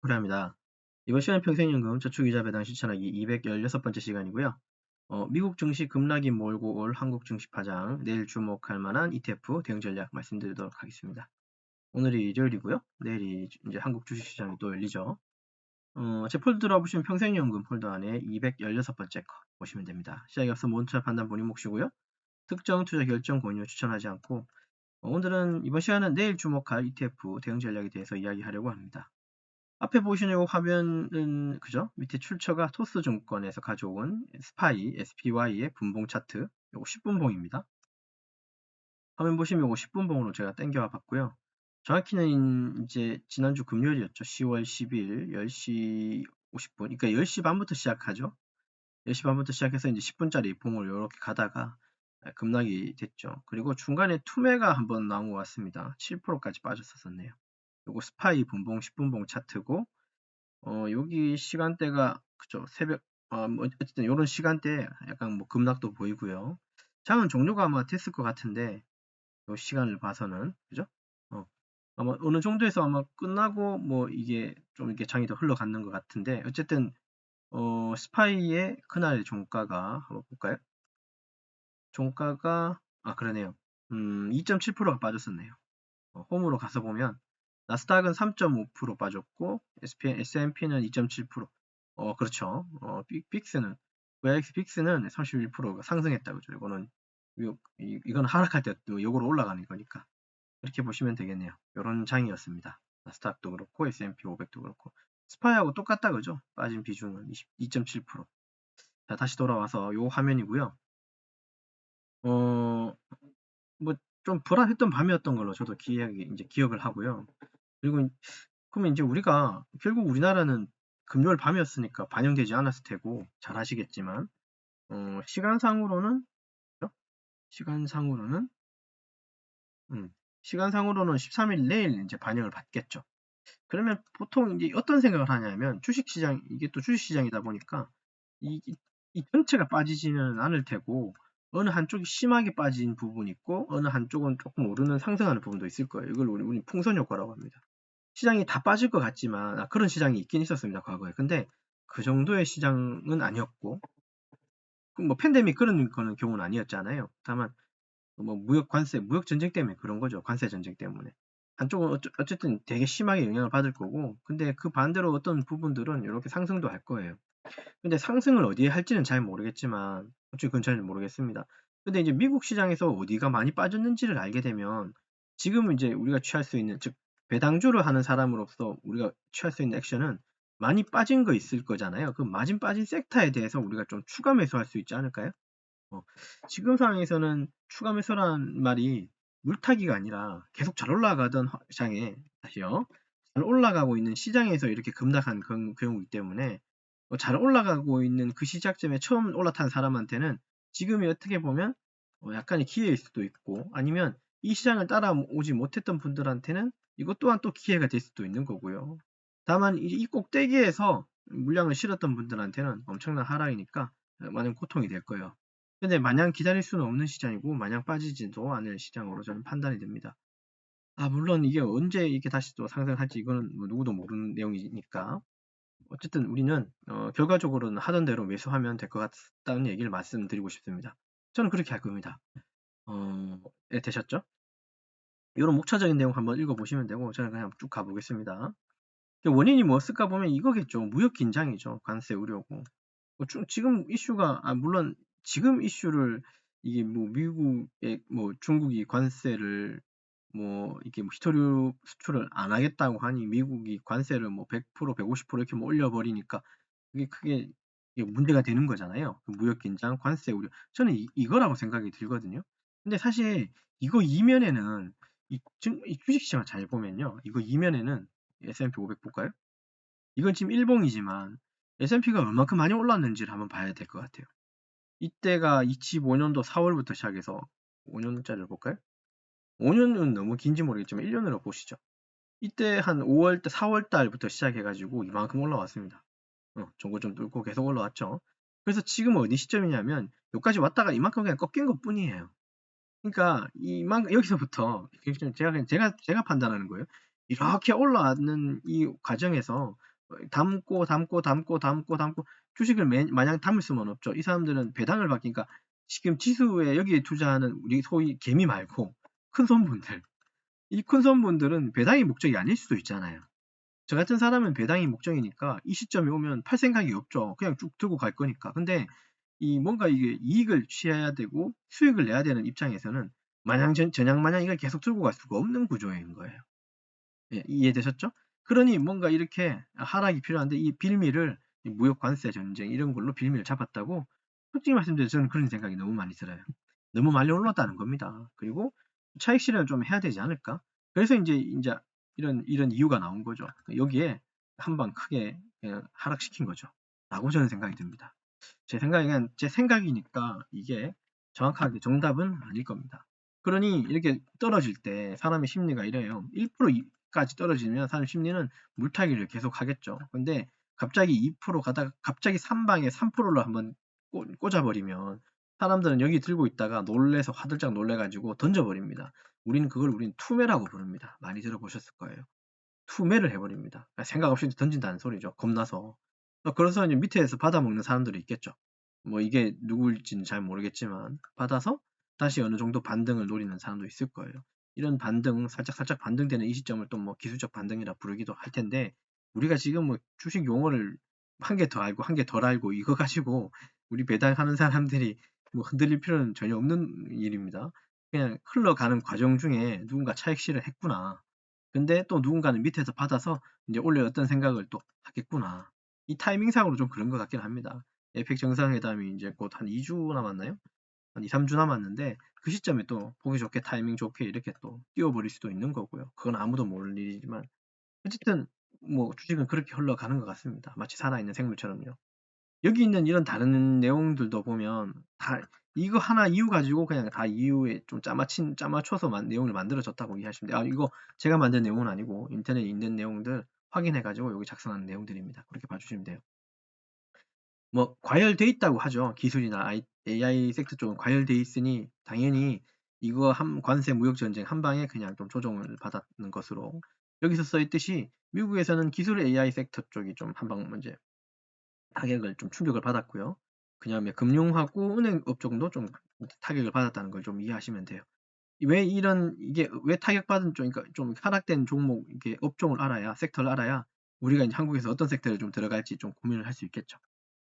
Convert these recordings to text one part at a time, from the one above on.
고려합니다. 이번 시간 평생연금 저축이자 배당 실천하기 216번째 시간이고요. 어, 미국 증시 급락이 몰고 올 한국 증시 파장, 내일 주목할 만한 ETF 대응 전략 말씀드리도록 하겠습니다. 오늘이 일요일이고요. 내일이 이제 한국 주식시장이 또 열리죠. 어, 제 폴더 들어보시면 평생연금 폴더 안에 216번째 거 보시면 됩니다. 시작에 앞서 모차 판단 본인 몫이고요. 특정 투자 결정 권유 추천하지 않고 어, 오늘은 이번 시간은 내일 주목할 ETF 대응 전략에 대해서 이야기하려고 합니다. 앞에 보시는 이 화면은 그죠? 밑에 출처가 토스증권에서 가져온 스파이, SPY의 분봉 차트 요거 10분봉입니다. 화면 보시면 요거 10분봉으로 제가 땡겨와 봤고요. 정확히는 이제 지난주 금요일이었죠. 10월 10일 10시 50분. 그러니까 10시 반부터 시작하죠. 10시 반부터 시작해서 이제 10분짜리 봉을 이렇게 가다가 급락이 됐죠. 그리고 중간에 투매가 한번 나온 것 같습니다. 7%까지 빠졌었네요. 요거 스파이 분봉 10분봉 차트고 어 여기 시간대가 그죠 새벽 어, 뭐 어쨌든 요런 시간대 약간 뭐 급락도 보이고요. 장은 종료가 아마 됐을 것 같은데 요 시간을 봐서는 그죠? 어 아마 어느 정도에서 아마 끝나고 뭐 이게 좀 이렇게 장이 더 흘러갔는 것 같은데 어쨌든 어 스파이의 그날 종가가 한번 볼까요? 종가가 아 그러네요. 음 2.7%가 빠졌었네요. 어, 홈으로 가서 보면 나스닥은 3.5% 빠졌고 S&P는 2.7%. 어 그렇죠. 어 빅스는 VIX 빅스는 31%가 상승했다 그죠. 이거는 이, 이건 하락할 때도 요거로 올라가는 거니까 이렇게 보시면 되겠네요. 이런 장이었습니다. 나스닥도 그렇고 S&P 500도 그렇고 스파이하고 똑같다 그죠? 빠진 비중은 2.7%. 자 다시 돌아와서 요 화면이고요. 어 뭐 좀 불안했던 밤이었던 걸로 저도 기억이 이제 기억을 하고요. 그리고 그러면 이제 우리가 결국 우리나라는 금요일 밤이었으니까 반영되지 않았을 테고 잘 아시겠지만 어, 시간상으로는 시간상으로는 음, 시간상으로는 13일 내일 이제 반영을 받겠죠. 그러면 보통 이제 어떤 생각을 하냐면 주식시장 이게 또 주식시장이다 보니까 이, 이 전체가 빠지지는 않을 테고 어느 한쪽이 심하게 빠진 부분이 있고 어느 한쪽은 조금 오르는 상승하는 부분도 있을 거예요. 이걸 우리, 우리 풍선 효과라고 합니다. 시장이 다 빠질 것 같지만 아, 그런 시장이 있긴 있었습니다 과거에. 근데 그 정도의 시장은 아니었고 뭐 팬데믹 그런 거는 경우는 아니었잖아요. 다만 뭐 무역 관세 무역 전쟁 때문에 그런 거죠 관세 전쟁 때문에. 한쪽은 어쨌든 되게 심하게 영향을 받을 거고 근데 그 반대로 어떤 부분들은 이렇게 상승도 할 거예요. 근데 상승을 어디에 할지는 잘 모르겠지만 어찌 그건 잘 모르겠습니다. 근데 이제 미국 시장에서 어디가 많이 빠졌는지를 알게 되면 지금 이제 우리가 취할 수 있는 즉 배당주를 하는 사람으로서 우리가 취할 수 있는 액션은 많이 빠진 거 있을 거잖아요. 그 마진 빠진 섹터에 대해서 우리가 좀 추가 매수할 수 있지 않을까요? 어, 지금 상황에서는 추가 매수란 말이 물타기가 아니라 계속 잘 올라가던 시장에 다시요. 잘 올라가고 있는 시장에서 이렇게 급락한 그, 경우이기 때문에 어, 잘 올라가고 있는 그 시작점에 처음 올라탄 사람한테는 지금이 어떻게 보면 어, 약간의 기회일 수도 있고 아니면 이 시장을 따라오지 못했던 분들한테는 이것 또한 또 기회가 될 수도 있는 거고요. 다만 이 꼭대기에서 물량을 실었던 분들한테는 엄청난 하락이니까 많은 고통이 될 거예요. 근데 마냥 기다릴 수는 없는 시장이고 마냥 빠지지도 않을 시장으로 저는 판단이 됩니다. 아 물론 이게 언제 이렇게 다시 또 상승할지 이거는 뭐 누구도 모르는 내용이니까 어쨌든 우리는 어, 결과적으로는 하던 대로 매수하면 될 것 같다는 얘기를 말씀드리고 싶습니다. 저는 그렇게 할 겁니다. 어, 네, 되셨죠? 이런 목차적인 내용 한번 읽어보시면 되고 저는 그냥 쭉 가보겠습니다. 원인이 뭐였을까 보면 이거겠죠. 무역 긴장이죠. 관세 우려고. 뭐 지금 이슈가 아 물론 지금 이슈를 이게 뭐 미국의 뭐 중국이 관세를 뭐 이게 뭐 히토류 수출을 안 하겠다고 하니 미국이 관세를 뭐 100% 150% 이렇게 뭐 올려버리니까 그게 크게 문제가 되는 거잖아요. 그 무역 긴장, 관세 우려. 저는 이, 이거라고 생각이 들거든요. 근데 사실 이거 이면에는 이, 이 주식시장을 잘 보면요. 이거 이면에는 S&P 500 볼까요? 이건 지금 일봉이지만 S&P가 얼마큼 많이 올랐는지를 한번 봐야 될 것 같아요. 이때가 25년도 4월부터 시작해서 5년짜리를 볼까요? 5년은 너무 긴지 모르겠지만 1년으로 보시죠. 이때 한 5월, 4월 달부터 시작해가지고 이만큼 올라왔습니다. 어, 정고 좀 뚫고 계속 올라왔죠. 그래서 지금 어디 시점이냐면 여기까지 왔다가 이만큼 그냥 꺾인 것 뿐이에요. 그러니까 이만 여기서부터 제가 제가 제가 판단하는 거예요. 이렇게 올라왔는 이 과정에서 담고 담고 담고 담고 담고 주식을 매, 마냥 담을 수는 없죠. 이 사람들은 배당을 받기니까 지금 지수에 여기에 투자하는 우리 소위 개미 말고 큰 손분들 이 큰 손분들은 배당이 목적이 아닐 수도 있잖아요. 저 같은 사람은 배당이 목적이니까 이 시점에 오면 팔 생각이 없죠. 그냥 쭉 들고 갈 거니까. 근데 이 뭔가 이게 이익을 취해야 되고 수익을 내야 되는 입장에서는 마냥 전, 전향 마냥 이걸 계속 들고 갈 수가 없는 구조인 거예요. 예, 이해되셨죠? 그러니 뭔가 이렇게 하락이 필요한데 이 빌미를 무역 관세 전쟁 이런 걸로 빌미를 잡았다고 솔직히 말씀드려서 저는 그런 생각이 너무 많이 들어요. 너무 많이 올랐다는 겁니다. 그리고 차익 실현을 좀 해야 되지 않을까? 그래서 이제 이제 이런 이런 이유가 나온 거죠. 여기에 한방 크게 하락시킨 거죠. 라고 저는 생각이 듭니다. 제 생각엔 제 생각이니까 이게 정확하게 정답은 아닐 겁니다. 그러니 이렇게 떨어질 때 사람의 심리가 이래요. 1%까지 떨어지면 사람 심리는 물타기를 계속 하겠죠. 근데 갑자기 2% 가다가 갑자기 3방에 3%로 한번 꽂아버리면 사람들은 여기 들고 있다가 놀래서 화들짝 놀래가지고 던져버립니다. 우리는 그걸 우리는 투매라고 부릅니다. 많이 들어보셨을 거예요. 투매를 해버립니다. 생각 없이 던진다는 소리죠. 겁나서. 그래서 이제 밑에서 받아먹는 사람들이 있겠죠. 뭐 이게 누구일지는 잘 모르겠지만 받아서 다시 어느 정도 반등을 노리는 사람도 있을 거예요. 이런 반등, 살짝 살짝 반등되는 이 시점을 또 뭐 기술적 반등이라 부르기도 할 텐데 우리가 지금 뭐 주식 용어를 한 개 더 알고 한 개 덜 알고 이거 가지고 우리 배당하는 사람들이 뭐 흔들릴 필요는 전혀 없는 일입니다. 그냥 흘러가는 과정 중에 누군가 차익 실을 했구나. 근데 또 누군가는 밑에서 받아서 이제 올려 어떤 생각을 또 하겠구나. 이 타이밍상으로 좀 그런 것 같긴 합니다. 에펙 정상회담이 이제 곧 한 2주 남았나요? 한 2, 3주 남았는데 그 시점에 또 보기 좋게 타이밍 좋게 이렇게 또 띄워버릴 수도 있는 거고요. 그건 아무도 모를 일이지만 어쨌든 뭐 주식은 그렇게 흘러가는 것 같습니다. 마치 살아있는 생물처럼요. 여기 있는 이런 다른 내용들도 보면 다 이거 하나 이유 가지고 그냥 다 이유에 좀 짜맞힌 짜맞춰서 만, 내용을 만들어졌다고 이해하시면 돼요. 아 이거 제가 만든 내용은 아니고 인터넷에 있는 내용들 확인해 가지고 여기 작성한 내용들입니다. 그렇게 봐주시면 돼요. 뭐 과열돼 있다고 하죠. 기술이나 AI 섹터 쪽은 과열돼 있으니 당연히 이거 한 관세 무역 전쟁 한 방에 그냥 좀 조정을 받았는 것으로 여기서 써 있듯이 미국에서는 기술 AI 섹터 쪽이 좀 한 방 문제 타격을 좀 충격을 받았고요. 그다음에 금융하고 은행업 쪽도 좀 타격을 받았다는 걸 좀 이해하시면 돼요. 왜 이런 이게 왜 타격받은 쪽, 그러니까 좀 하락된 종목 이게 업종을 알아야 섹터를 알아야 우리가 이제 한국에서 어떤 섹터를 좀 들어갈지 좀 고민을 할 수 있겠죠.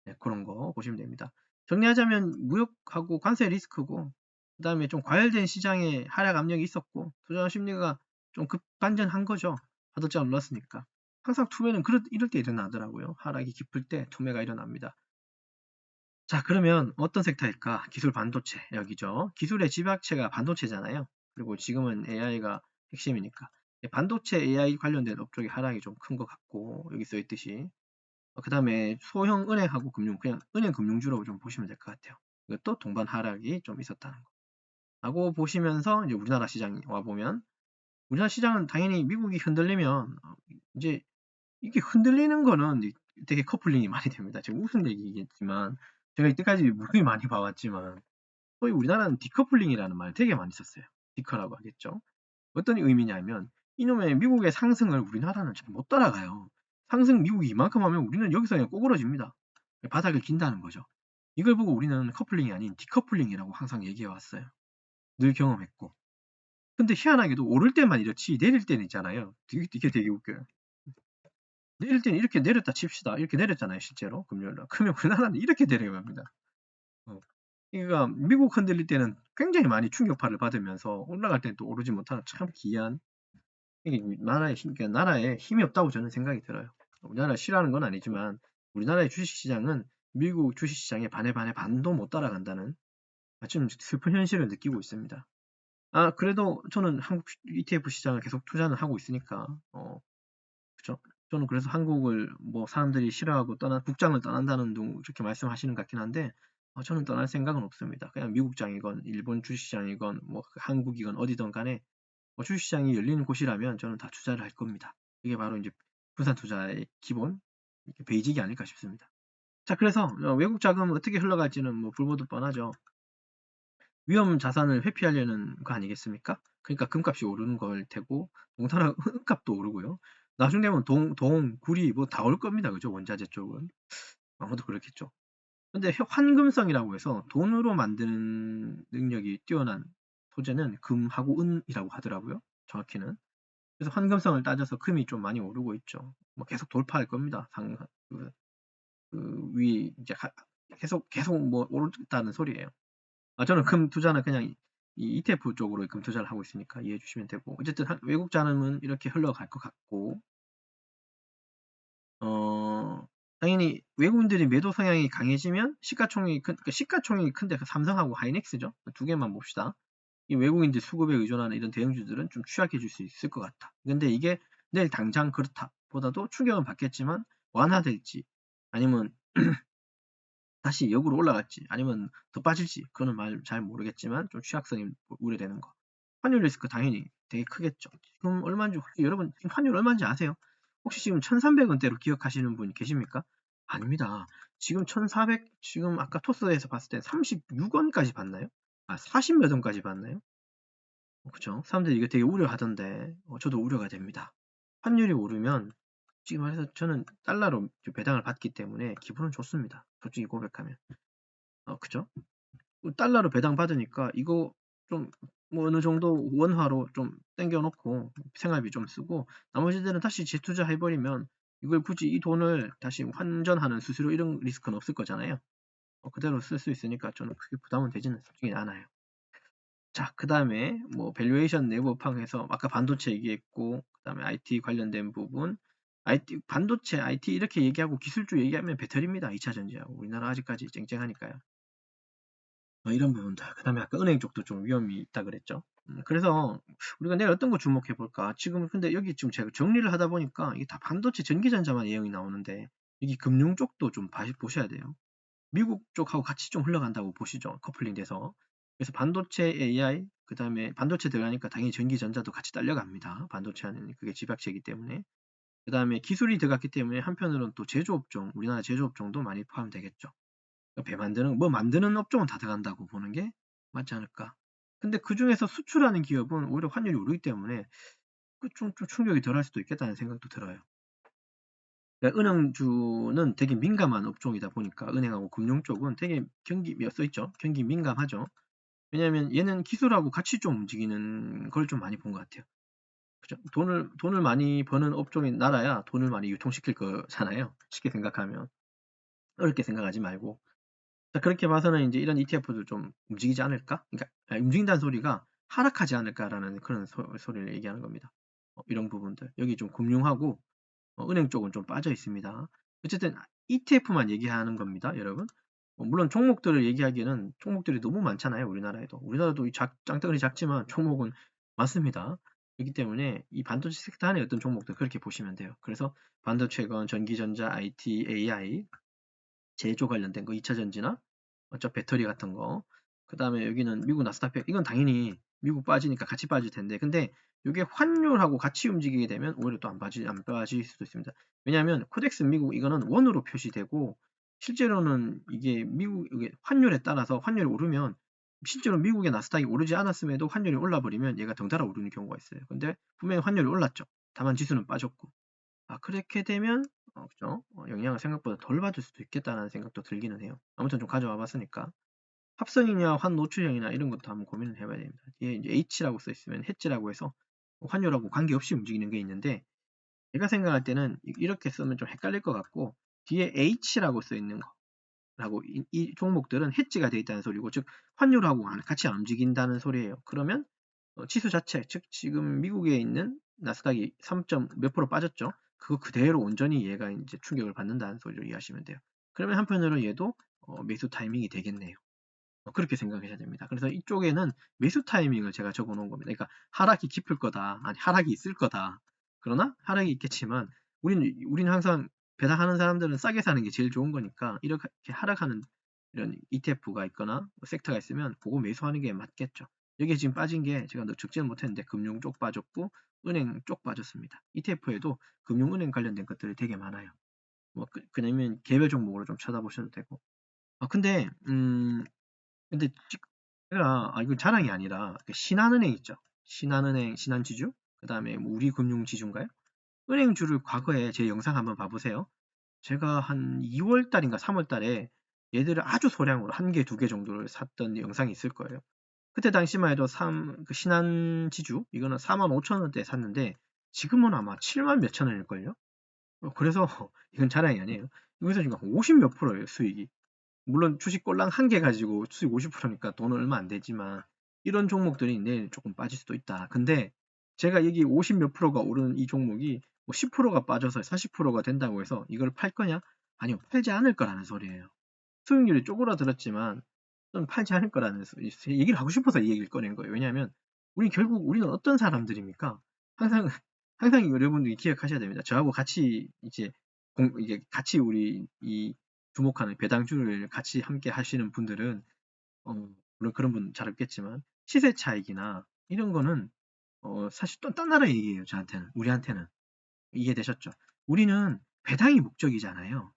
네, 그런 거 보시면 됩니다. 정리하자면 무역하고 관세 리스크고 그 다음에 좀 과열된 시장에 하락 압력이 있었고 투자 심리가 좀 급반전한 거죠. 화들짝 놀랐으니까. 항상 투매는 그럴, 이럴 때 일어나더라고요. 하락이 깊을 때 투매가 일어납니다. 자 그러면 어떤 섹터일까? 기술 반도체 여기죠. 기술의 집약체가 반도체잖아요. 그리고 지금은 AI가 핵심이니까 반도체 AI 관련된 업종의 하락이 좀 큰 것 같고 여기 써 있듯이 그 다음에 소형 은행하고 금융 그냥 은행 금융주로 좀 보시면 될 것 같아요. 이것도 동반 하락이 좀 있었다는 거. 라고 보시면서 이제 우리나라 시장 와 보면 우리나라 시장은 당연히 미국이 흔들리면 어, 이제 이게 흔들리는 거는 되게 커플링이 많이 됩니다. 지금 무슨 얘기겠지만 제가 이때까지 무지 많이 봐왔지만 거의 우리나라는 디커플링이라는 말 되게 많이 썼어요. 디커라고 하겠죠. 어떤 의미냐면 이놈의 미국의 상승을 우리나라는 잘 못 따라가요. 상승 미국이 이만큼 하면 우리는 여기서 그냥 꼬그러집니다. 바닥을 긴다는 거죠. 이걸 보고 우리는 커플링이 아닌 디커플링이라고 항상 얘기해 왔어요. 늘 경험했고. 근데 희한하게도 오를 때만 이렇지 내릴 때는 있잖아요. 되게, 되게 웃겨요. 내릴 때는 이렇게 내렸다 칩시다. 이렇게 내렸잖아요, 실제로. 금요일 날. 그러면 우리나라는 이렇게 내려갑니다. 어. 그러니까 미국 흔들릴 때는 굉장히 많이 충격파를 받으면서 올라갈 때는 또 오르지 못하는 참 기이한 나라의 힘, 그러니까 나라에 힘이 없다고 저는 생각이 들어요. 우리나라 싫어하는 건 아니지만 우리나라의 주식시장은 미국 주식시장의 반에 반에 반도 못 따라간다는 좀 슬픈 현실을 느끼고 있습니다. 아 그래도 저는 한국 ETF 시장을 계속 투자는 하고 있으니까 어 그죠? 저는 그래서 한국을 뭐 사람들이 싫어하고 떠나 국장을 떠난다는 둥 이렇게 말씀하시는 것 같긴 한데 어, 저는 떠날 생각은 없습니다. 그냥 미국장이건 일본 주식시장이건 뭐 한국이건 어디든 간에 뭐 주식시장이 열리는 곳이라면 저는 다 투자를 할 겁니다. 이게 바로 이제 분산 투자의 기본 베이직이 아닐까 싶습니다. 자, 그래서 어, 외국 자금 어떻게 흘러갈지는 뭐 불보듯 뻔하죠. 위험 자산을 회피하려는 거 아니겠습니까? 그러니까 금값이 오르는 걸 테고 동사라 흑값도 오르고요. 나중 되면 동, 동, 구리 뭐 다 올 겁니다. 그죠? 원자재 쪽은. 아무도 그렇겠죠. 근데 환금성이라고 해서 돈으로 만드는 능력이 뛰어난 소재는 금하고 은이라고 하더라고요. 정확히는. 그래서 환금성을 따져서 금이 좀 많이 오르고 있죠. 뭐 계속 돌파할 겁니다. 상, 그, 그 위, 이제 가, 계속, 계속 뭐 오른다는 소리예요. 아, 저는 금 투자는 그냥 이 ETF 쪽으로 금 투자를 하고 있으니까 이해해 주시면 되고. 어쨌든 외국 자금은 이렇게 흘러갈 것 같고, 어, 당연히 외국인들이 매도 성향이 강해지면 시가총액이 큰, 그러니까 시가총액이 큰데 그 삼성하고 하이닉스죠. 두 개만 봅시다. 이 외국인들 수급에 의존하는 이런 대형주들은 좀 취약해질 수 있을 것 같다. 근데 이게 내일 당장 그렇다 보다도 충격은 받겠지만 완화될지 아니면 다시 역으로 올라갈지 아니면 더 빠질지 그거는 말 잘 모르겠지만 좀 취약성이 우려되는 거. 환율 리스크 당연히 되게 크겠죠. 지금 얼마인지 여러분 지금 환율 얼마인지 아세요? 혹시 지금 1300원대로 기억하시는 분 계십니까? 아닙니다. 지금 1400 지금 아까 토스에서 봤을 때 36원까지 봤나요? 아, 40몇 원까지 봤나요? 어, 그죠? 사람들이 이거 되게 우려하던데 어, 저도 우려가 됩니다. 환율이 오르면 솔직히 말해서 저는 달러로 배당을 받기 때문에 기분은 좋습니다. 솔직히 고백하면. 어, 그죠? 달러로 배당 받으니까 이거 좀 뭐 어느 정도 원화로 좀 땡겨놓고 생활비 좀 쓰고 나머지들은 다시 재투자 해버리면 이걸 굳이 이 돈을 다시 환전하는 수수료 이런 리스크는 없을 거잖아요. 어, 그대로 쓸 수 있으니까 저는 크게 부담은 되지는 솔직히 않아요. 자, 그 다음에 뭐 밸류에이션 내부 파악해서 아까 반도체 얘기했고 그 다음에 IT 관련된 부분 IT 반도체 IT 이렇게 얘기하고 기술주 얘기하면 배터리입니다. 2차 전지하고 우리나라 아직까지 쟁쟁하니까요. 어, 이런 부분들. 그 다음에 아까 은행 쪽도 좀 위험이 있다 그랬죠. 음, 그래서 우리가 내일 어떤 거 주목해 볼까? 지금 근데 여기 지금 제가 정리를 하다 보니까 이게 다 반도체 전기전자만 예형이 나오는데 여기 금융 쪽도 좀 보셔야 돼요. 미국 쪽하고 같이 좀 흘러간다고 보시죠. 커플링 돼서. 그래서 반도체 AI, 그 다음에 반도체 들어가니까 당연히 전기전자도 같이 딸려갑니다. 반도체 하는 그게 집약체이기 때문에. 그 다음에 기술이 들어갔기 때문에 한편으로는 또 제조업종, 우리나라 제조업종도 많이 포함되겠죠. 그러니까 배 만드는, 뭐 만드는 업종은 다 들어간다고 보는 게 맞지 않을까. 근데 그 중에서 수출하는 기업은 오히려 환율이 오르기 때문에 그 좀, 좀 충격이 덜 할 수도 있겠다는 생각도 들어요. 그러니까 은행주는 되게 민감한 업종이다 보니까 은행하고 금융 쪽은 되게 경기 써 있죠. 경기 민감하죠. 왜냐하면 얘는 기술하고 같이 좀 움직이는 걸 좀 많이 본 것 같아요. 그죠? 돈을 돈을 많이 버는 업종이 나라야 돈을 많이 유통시킬 거잖아요. 쉽게 생각하면 어렵게 생각하지 말고 자, 그렇게 봐서는 이제 이런 ETF도 좀 움직이지 않을까? 그러니까 움직인다는 소리가 하락하지 않을까라는 그런 소, 리를 얘기하는 겁니다. 어, 이런 부분들 여기 좀 금융하고 어, 은행 쪽은 좀 빠져 있습니다. 어쨌든 ETF만 얘기하는 겁니다, 여러분. 어, 물론 종목들을 얘기하기에는 종목들이 너무 많잖아요, 우리나라에도. 우리나라도 작, 짱덩어리 작지만 종목은 많습니다. 그렇기 때문에 이 반도체 섹터 안에 어떤 종목들 그렇게 보시면 돼요. 그래서 반도체건, 전기전자, IT, AI, 제조 관련된 거, 2차 전지나 어차 배터리 같은 거. 그 다음에 여기는 미국 나스닥 이건 당연히 미국 빠지니까 같이 빠질 텐데 근데 이게 환율하고 같이 움직이게 되면 오히려 또 안 빠지 안 빠질 수도 있습니다. 왜냐하면 코덱스 미국 이거는 원으로 표시되고 실제로는 이게 미국 이게 환율에 따라서 환율이 오르면 실제로 미국의 나스닥이 오르지 않았음에도 환율이 올라버리면 얘가 덩달아 오르는 경우가 있어요. 근데 분명히 환율이 올랐죠. 다만 지수는 빠졌고. 아 그렇게 되면 어, 그죠? 어, 영향을 생각보다 덜 받을 수도 있겠다는 생각도 들기는 해요. 아무튼 좀 가져와 봤으니까. 합성이냐 환 노출형이나 이런 것도 한번 고민을 해봐야 됩니다. 뒤에 이제 H라고 써 있으면 해지라고 해서 환율하고 관계없이 움직이는 게 있는데 제가 생각할 때는 이렇게 쓰면 좀 헷갈릴 것 같고 뒤에 H라고 써 있는 거 라고 이, 이 종목들은 해지가 되어 있다는 소리고 즉 환율하고 같이 안 움직인다는 소리예요. 그러면 어, 지수 자체 즉 지금 미국에 있는 나스닥이 3. 몇 프로 빠졌죠. 그거 그대로 온전히 얘가 이제 충격을 받는다는 소리를 이해하시면 돼요. 그러면 한편으로 얘도 어, 매수 타이밍이 되겠네요. 어, 그렇게 생각하셔야 됩니다. 그래서 이쪽에는 매수 타이밍을 제가 적어 놓은 겁니다. 그러니까 하락이 깊을 거다. 아니 하락이 있을 거다. 그러나 하락이 있겠지만 우리는 우리는 항상 배당하는 사람들은 싸게 사는 게 제일 좋은 거니까 이렇게 하락하는 이런 ETF가 있거나 뭐 섹터가 있으면 그거 매수하는 게 맞겠죠. 여기에 지금 빠진 게 제가 적지는 못했는데 금융 쪽 빠졌고 은행 쪽 빠졌습니다. ETF에도 금융은행 관련된 것들이 되게 많아요. 뭐 그, 그러면 개별 종목으로 좀 찾아보셔도 되고. 아 근데 음 근데 제가 아 이건 자랑이 아니라 그 신한은행 있죠. 신한은행, 신한지주, 그 다음에 뭐 우리금융지주인가요? 은행주를 과거에 제 영상 한번 봐보세요. 제가 한 2월 달인가 3월 달에 얘들을 아주 소량으로 한 개, 두 개 정도를 샀던 영상이 있을 거예요. 그때 당시만 해도 3, 그 신한지주, 이거는 4만 5천 원대에 샀는데, 지금은 아마 7만 몇천 원일걸요? 어, 그래서, 이건 자랑이 아니에요. 여기서 지금 50 몇 프로예요, 수익이. 물론 주식 꼴랑 한 개 가지고 수익 50%니까 돈은 얼마 안 되지만, 이런 종목들이 내일 조금 빠질 수도 있다. 근데, 제가 여기 50 몇 프로가 오르는 이 종목이 뭐 10%가 빠져서 40%가 된다고 해서 이걸 팔 거냐? 아니요, 팔지 않을 거라는 소리예요. 수익률이 쪼그라들었지만 좀 팔지 않을 거라는 소리, 얘기를 하고 싶어서 이 얘기를 꺼낸 거예요. 왜냐하면 우리 결국 우리는 어떤 사람들입니까? 항상 항상 여러분들이 기억하셔야 됩니다. 저하고 같이 이제 공, 이게 같이 우리 이 주목하는 배당주를 같이 함께 하시는 분들은 어, 물론 그런 분 잘 없겠지만 시세 차익이나 이런 거는 어, 사실 또 딴 나라 얘기예요. 저한테는 우리한테는 이해되셨죠? 우리는 배당이 목적이잖아요.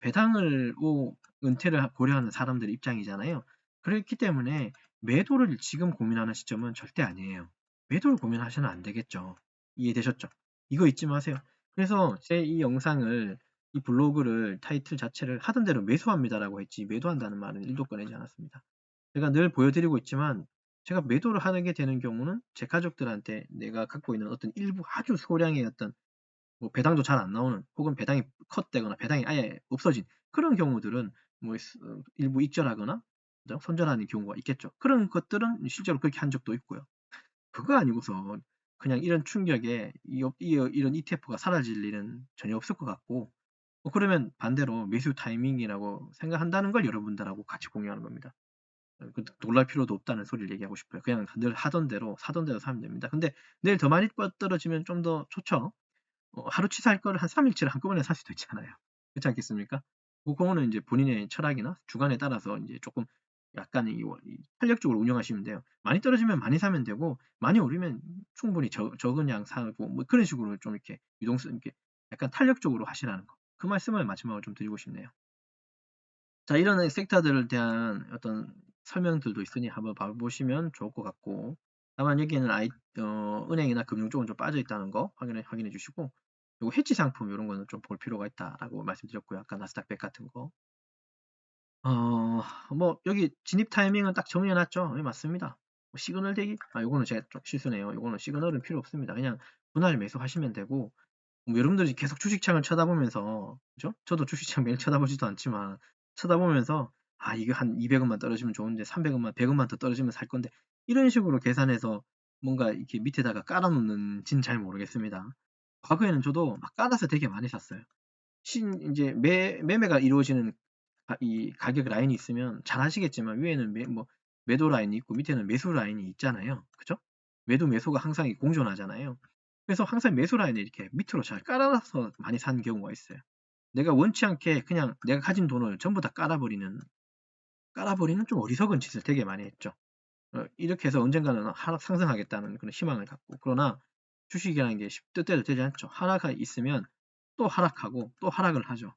배당을 오, 은퇴를 고려하는 사람들 입장이잖아요. 그렇기 때문에 매도를 지금 고민하는 시점은 절대 아니에요. 매도를 고민하셔는 안 되겠죠. 이해되셨죠? 이거 잊지 마세요. 그래서 제 이 영상을 이 블로그를 타이틀 자체를 하던 대로 매수합니다라고 했지 매도한다는 말은 일도 꺼내지 않았습니다. 제가 늘 보여드리고 있지만 제가 매도를 하게 되는 경우는 제 가족들한테 내가 갖고 있는 어떤 일부 아주 소량의 어떤 뭐 배당도 잘 안 나오는 혹은 배당이 컷되거나 배당이 아예 없어진 그런 경우들은 뭐 어, 일부 익절하거나 손절하는 경우가 있겠죠. 그런 것들은 실제로 그렇게 한 적도 있고요. 그거 아니고서 그냥 이런 충격에 이, 이, 이런 ETF가 사라질 일은 전혀 없을 것 같고 뭐 그러면 반대로 매수 타이밍이라고 생각한다는 걸 여러분들하고 같이 공유하는 겁니다. 그 놀랄 필요도 없다는 소리를 얘기하고 싶어요. 그냥 늘 하던 대로 사던 대로 사면 됩니다. 근데 내일 더 많이 떨어지면 좀 더 좋죠. 어, 하루치 살 거를 한 3일치를 한꺼번에 살 수도 있잖아요. 그렇지 않겠습니까? 그거는 이제 본인의 철학이나 주관에 따라서 이제 조금 약간 이, 이 탄력적으로 운영하시면 돼요. 많이 떨어지면 많이 사면 되고 많이 오르면 충분히 적, 적은 양 사고 뭐 그런 식으로 좀 이렇게 유동성 이렇게 약간 탄력적으로 하시라는 거. 그 말씀을 마지막으로 좀 드리고 싶네요. 자, 이런 섹터들에 대한 어떤 설명들도 있으니 한번 봐보시면 좋을 것 같고 다만 여기에는 아이, 어, 은행이나 금융 쪽은 좀 빠져 있다는 거 확인해, 확인해 주시고 그리고 해지 상품 이런 거는 좀 볼 필요가 있다라고 말씀드렸고요. 아까 나스닥 100 같은 거. 어, 뭐 여기 진입 타이밍은 딱 정리해 놨죠. 네, 맞습니다. 뭐 시그널 대기? 아, 요거는 제가 좀 실수네요. 요거는 시그널은 필요 없습니다. 그냥 분할 매수하시면 되고 뭐 여러분들이 계속 주식창을 쳐다보면서 그죠? 저도 주식창 매일 쳐다보지도 않지만 쳐다보면서 아, 이거 한 200원만 떨어지면 좋은데 300원만, 100원만 더 떨어지면 살 건데 이런 식으로 계산해서 뭔가 이렇게 밑에다가 깔아놓는지는 잘 모르겠습니다. 과거에는 저도 막 깔아서 되게 많이 샀어요. 신 이제 매 매매가 이루어지는 이 가격 라인이 있으면 잘 아시겠지만 위에는 매, 뭐 매도 라인이 있고 밑에는 매수 라인이 있잖아요. 그죠? 매도 매수가 항상 공존하잖아요. 그래서 항상 매수 라인을 이렇게 밑으로 잘 깔아놔서 많이 산 경우가 있어요. 내가 원치 않게 그냥 내가 가진 돈을 전부 다 깔아버리는 깔아버리는 좀 어리석은 짓을 되게 많이 했죠. 어, 이렇게 해서 언젠가는 하락 상승하겠다는 그런 희망을 갖고 그러나 주식이라는 게 뜻대로 되지 않죠. 하락이 있으면 또 하락하고 또 하락을 하죠.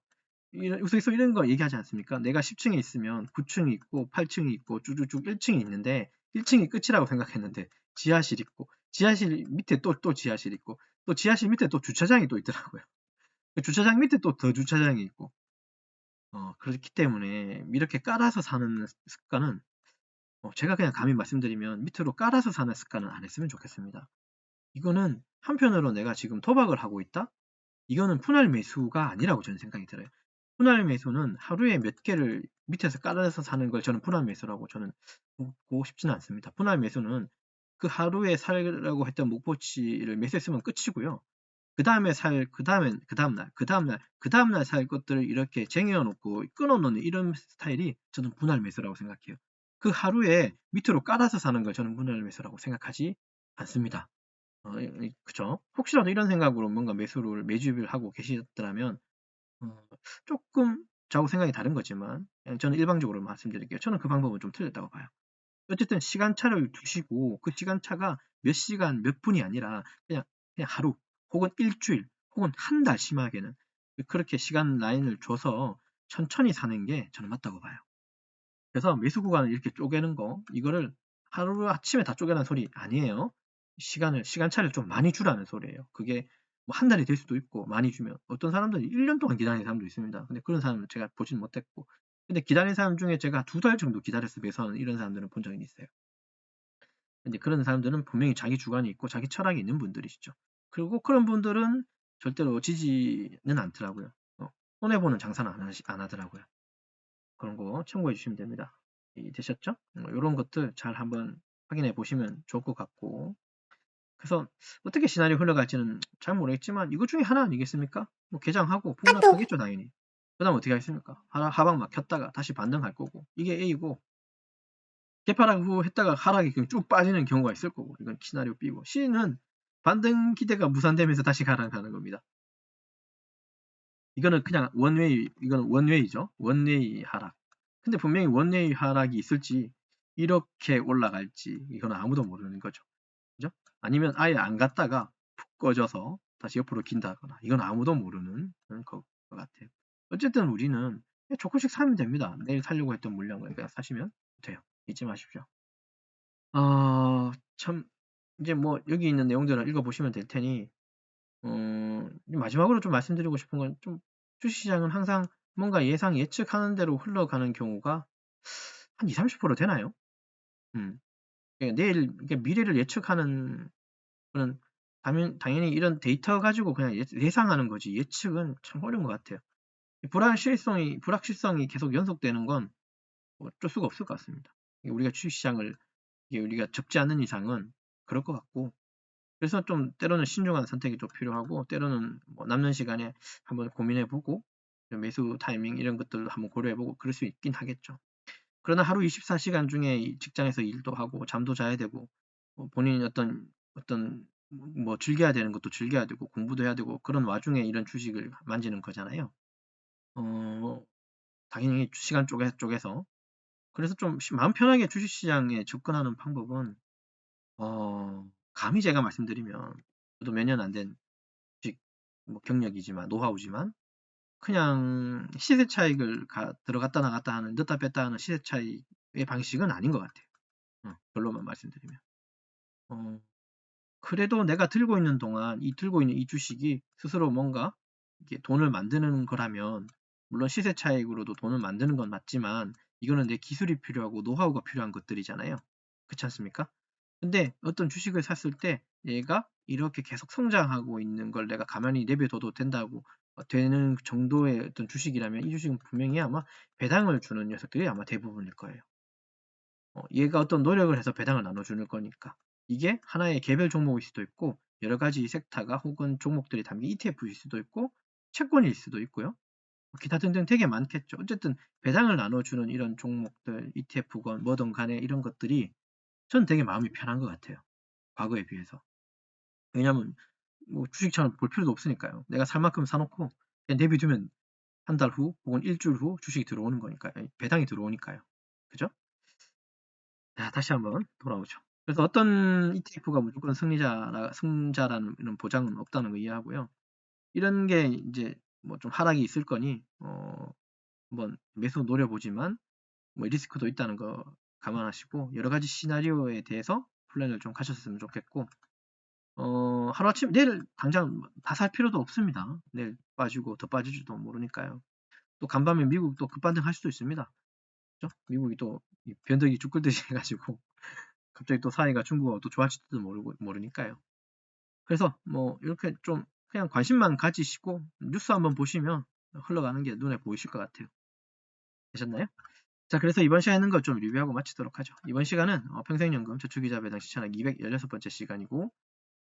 여기서 이런 거 얘기하지 않습니까? 내가 10층에 있으면 9층이 있고 8층이 있고 쭉쭉쭉 1층이 있는데 1층이 끝이라고 생각했는데 지하실 있고 지하실 밑에 또또 지하실 있고 또 지하실 밑에 또 주차장이 또 있더라고요. 그 주차장 밑에 또 더 주차장이 있고 어, 그렇기 때문에 이렇게 깔아서 사는 습관은 어, 제가 그냥 감히 말씀드리면 밑으로 깔아서 사는 습관은 안 했으면 좋겠습니다. 이거는 한편으로 내가 지금 도박을 하고 있다? 이거는 분할 매수가 아니라고 저는 생각이 들어요. 분할 매수는 하루에 몇 개를 밑에서 깔아서 사는 걸 저는 분할 매수라고 저는 보고 싶지는 않습니다. 분할 매수는 그 하루에 살라고 했던 목표치를 매수했으면 끝이고요. 그 다음에 살, 그 다음엔, 그 다음날, 그 다음날, 그 다음날 살 것들을 이렇게 쟁여놓고 끊어놓는 이런 스타일이 저는 분할 매수라고 생각해요. 그 하루에 밑으로 깔아서 사는 걸 저는 분할 매수라고 생각하지 않습니다. 어, 그쵸? 혹시라도 이런 생각으로 뭔가 매수를 매주입을 하고 계시더라면, 어, 조금 저하고 생각이 다른 거지만, 저는 일방적으로 말씀드릴게요. 저는 그 방법은 좀 틀렸다고 봐요. 어쨌든 시간차를 두시고, 그 시간차가 몇 시간, 몇 분이 아니라, 그냥, 그냥 하루, 혹은 일주일 혹은 한 달 심하게는 그렇게 시간 라인을 줘서 천천히 사는 게 저는 맞다고 봐요. 그래서 매수 구간을 이렇게 쪼개는 거 이거를 하루 아침에 다 쪼개는 소리 아니에요. 시간을 시간차를 좀 많이 주라는 소리예요. 그게 뭐 한 달이 될 수도 있고 많이 주면 어떤 사람들은 1년 동안 기다리는 사람도 있습니다. 근데 그런 사람은 제가 보진 못했고 근데 기다린 사람 중에 제가 두 달 정도 기다려서 매수하는 이런 사람들은 본 적이 있어요. 근데 그런 사람들은 분명히 자기 주관이 있고 자기 철학이 있는 분들이시죠. 그리고 그런 분들은 절대로 지지는 않더라고요. 어, 손해보는 장사는 안, 하시, 안 하더라고요. 그런 거 참고해 주시면 됩니다. 되셨죠? 이런 어, 것들 잘 한번 확인해 보시면 좋을 것 같고 그래서 어떻게 시나리오 흘러갈지는 잘 모르겠지만 이것 중에 하나 아니겠습니까? 뭐 개장하고 폭락하겠죠 당연히. 그 다음 어떻게 하겠습니까? 하방 막 켰다가 다시 반등할 거고 이게 A고 개파락 후 했다가 하락이 쭉 빠지는 경우가 있을 거고 이건 시나리오 B고 C는 반등 기대가 무산되면서 다시 하락하는 겁니다. 이거는 그냥 원웨이 이거는 원웨이죠. 원웨이 하락. 근데 분명히 원웨이 하락이 있을지 이렇게 올라갈지 이거는 아무도 모르는 거죠. 그죠? 아니면 아예 안 갔다가 푹 꺼져서 다시 옆으로 긴다거나 이건 아무도 모르는 것 같아요. 어쨌든 우리는 조금씩 사면 됩니다. 내일 살려고 했던 물량을 그냥 사시면 돼요. 잊지 마십시오. 어, 참 이제 뭐 여기 있는 내용들을 읽어보시면 될 테니 어, 마지막으로 좀 말씀드리고 싶은 건 좀 주식시장은 항상 뭔가 예상 예측하는 대로 흘러가는 경우가 한 20, 30% 되나요? 음. 그러니까 내일 미래를 예측하는 그런 당연, 당연히 이런 데이터 가지고 그냥 예, 상하는 거지 예측은 참 어려운 것 같아요. 불확실성이 불확실성이 계속 연속되는 건 어쩔 수가 없을 것 같습니다. 우리가 주식시장을 우리가 접지 않는 이상은 그럴 것 같고 그래서 좀 때로는 신중한 선택이 좀 필요하고 때로는 뭐 남는 시간에 한번 고민해보고 매수 타이밍 이런 것들도 한번 고려해보고 그럴 수 있긴 하겠죠. 그러나 하루 24시간 중에 직장에서 일도 하고 잠도 자야 되고 뭐 본인이 어떤 어떤 뭐 즐겨야 되는 것도 즐겨야 되고 공부도 해야 되고 그런 와중에 이런 주식을 만지는 거잖아요. 어, 당연히 시간 쪼개, 쪼개서 그래서 좀 마음 편하게 주식시장에 접근하는 방법은 어, 감히 제가 말씀드리면 저도 몇 년 안된 주식 뭐 경력이지만 노하우지만 그냥 시세 차익을 가, 들어갔다 나갔다 하는 넣다 뺐다 하는 시세 차익의 방식은 아닌 것 같아요. 어, 별로만 말씀드리면. 어, 그래도 내가 들고 있는 동안 이 들고 있는 이 주식이 스스로 뭔가 돈을 만드는 거라면 물론 시세 차익으로도 돈을 만드는 건 맞지만 이거는 내 기술이 필요하고 노하우가 필요한 것들이잖아요. 그렇지 않습니까? 근데 어떤 주식을 샀을 때 얘가 이렇게 계속 성장하고 있는 걸 내가 가만히 내버려둬도 된다고 어, 되는 정도의 어떤 주식이라면 이 주식은 분명히 아마 배당을 주는 녀석들이 아마 대부분일 거예요. 어, 얘가 어떤 노력을 해서 배당을 나눠주는 거니까 이게 하나의 개별 종목일 수도 있고 여러 가지 섹터가 혹은 종목들이 담긴 ETF일 수도 있고 채권일 수도 있고요. 뭐 기타 등등 되게 많겠죠. 어쨌든 배당을 나눠주는 이런 종목들, ETF건 뭐든 간에 이런 것들이 전 되게 마음이 편한 것 같아요. 과거에 비해서. 왜냐면 뭐 주식처럼 볼 필요도 없으니까요. 내가 살 만큼 사놓고 그냥 내비두면 한 달 후 혹은 일주일 후 주식이 들어오는 거니까요. 배당이 들어오니까요. 그죠? 자, 다시 한번 돌아오죠. 그래서 어떤 ETF가 무조건 승리자, 승자라는 보장은 없다는 거 이해하고요. 이런 게 이제 뭐 좀 하락이 있을 거니, 어, 한번 매수 노려보지만, 뭐 리스크도 있다는 거 감안하시고, 여러 가지 시나리오에 대해서 플랜을 좀 가셨으면 좋겠고, 어, 하루아침, 내일 당장 다 살 필요도 없습니다. 내일 빠지고 더 빠질지도 모르니까요. 또 간밤에 미국 또 급반등 할 수도 있습니다. 그죠? 미국이 또 변덕이 죽글듯이 해가지고 갑자기 또 사이가 중국하고 또 좋아질지도 모르고 모르니까요. 그래서 뭐 이렇게 좀 그냥 관심만 가지시고 뉴스 한번 보시면 흘러가는 게 눈에 보이실 것 같아요. 되셨나요? 자, 그래서 이번 시간에는 걸좀 리뷰하고 마치도록 하죠. 이번 시간은 어, 평생연금 저축이자 배당 시천하기 216번째 시간이고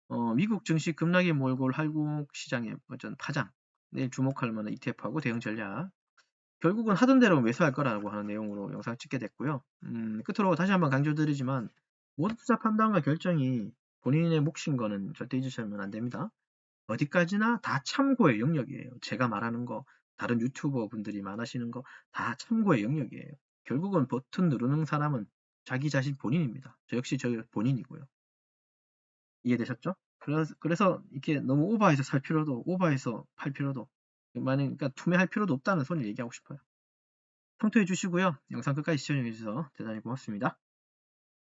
어, 미국 증시 급락이 올 한국 시장의 파장 내일 주목할 만한 ETF하고 대응 전략 결국은 하던 대로 매수할 거라고 하는 내용으로 영상 찍게 됐고요. 음, 끝으로 다시 한번 강조드리지만 모든 투자 판단과 결정이 본인의 몫인 거는 절대 잊으시면 안 됩니다. 어디까지나 다 참고의 영역이에요. 제가 말하는 거, 다른 유튜버 분들이 말하시는 거 다 참고의 영역이에요. 결국은 버튼 누르는 사람은 자기 자신 본인입니다. 저 역시 저 본인이고요. 이해되셨죠? 그래서, 그래서 이렇게 너무 오버해서 살 필요도, 오버해서 팔 필요도, 만약 그러니까 투매할 필요도 없다는 소리를 얘기하고 싶어요. 청토해 주시고요. 영상 끝까지 시청해 주셔서 대단히 고맙습니다.